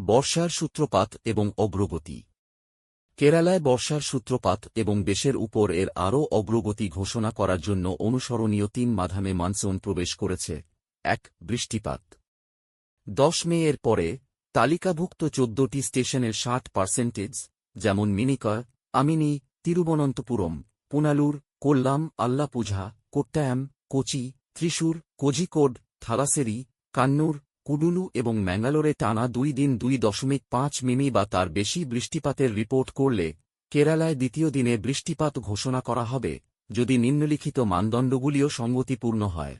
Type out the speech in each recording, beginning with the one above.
বর্ষার সূত্রপাত এবং অগ্রগতি। কেরালায় বর্ষার সূত্রপাত এবং দেশের উপর এর আরও অগ্রগতি ঘোষণা করার জন্য অনুসরণীয় তিন মাধামে মানসুন প্রবেশ করেছে। এক, বৃষ্টিপাত। দশ মে এর পরে তালিকাভুক্ত চোদ্দটি স্টেশনের ষাট পার্সেন্টেজ, যেমন মিনিকয় আমিনি, তিরুবনন্তপুরম, পুনালুর, কোল্লাম, আল্লাপুঝা, কোট্টায়াম, কোচি, ত্রিশূর, কোঝিকোড, থালাসেরি, কান্নুর কুডুলু এবং ম্যাঙ্গালোরে টানা দুই দিন দুই দশমিক পাঁচ মিমি বা তার বেশি বৃষ্টিপাতের রিপোর্ট করলে কেরালায় দ্বিতীয় দিনে বৃষ্টিপাত ঘোষণা করা হবে, যদি নিম্নলিখিত মানদণ্ডগুলিও সঙ্গতিপূর্ণ হয়।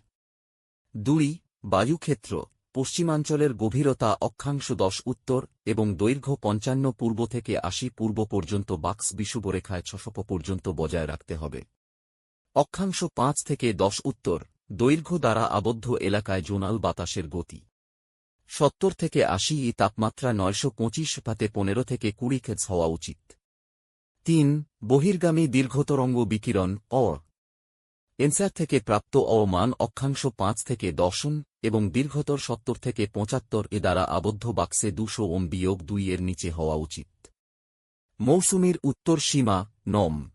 দুই, বায়ুক্ষেত্র, পশ্চিমাঞ্চলের গভীরতা অক্ষাংশ দশ উত্তর এবং দৈর্ঘ্য পঞ্চান্ন পূর্ব থেকে আশি পূর্ব পর্যন্ত বাক্স বিষুবরেখায় ছশপ পর্যন্ত বজায় রাখতে হবে। অক্ষাংশ পাঁচ থেকে দশ উত্তর, দৈর্ঘ্য দ্বারা আবদ্ধ এলাকায় জোনাল বাতাসের গতি। সত্তর থেকে আশি ই তাপমাত্রা নয়শো পঁচিশ পাতে পনেরো থেকে কুড়ি খেজ হওয়া উচিত। তিন, বহির্গামী দীর্ঘতরঙ্গ বিকিরণ, অ। এনসার থেকে প্রাপ্ত অমান অক্ষাংশ পাঁচ থেকে দশম এবং দীর্ঘতর সত্তর থেকে পঁচাত্তর এ দ্বারা আবদ্ধ বাক্সে দুশো ওম বিয়োগ দুই এর নিচে হওয়া উচিত। মৌসুমীর উত্তর সীমা, নম।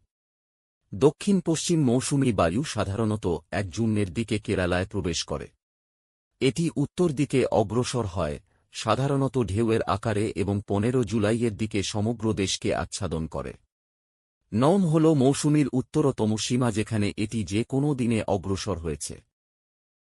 দক্ষিণ পশ্চিম মৌসুমী বায়ু সাধারণত এক জুনের দিকে কেরালায় প্রবেশ করে। এটি উত্তর দিকে অগ্রসর হয়, সাধারণত ঢেউয়ের আকারে এবং পনেরো জুলাইয়ের দিকে সমগ্র দেশকে আচ্ছাদন করে। নম হল মৌসুমীর উত্তরতম সীমা যেখানে এটি যে কোনো দিনে অগ্রসর হয়েছে।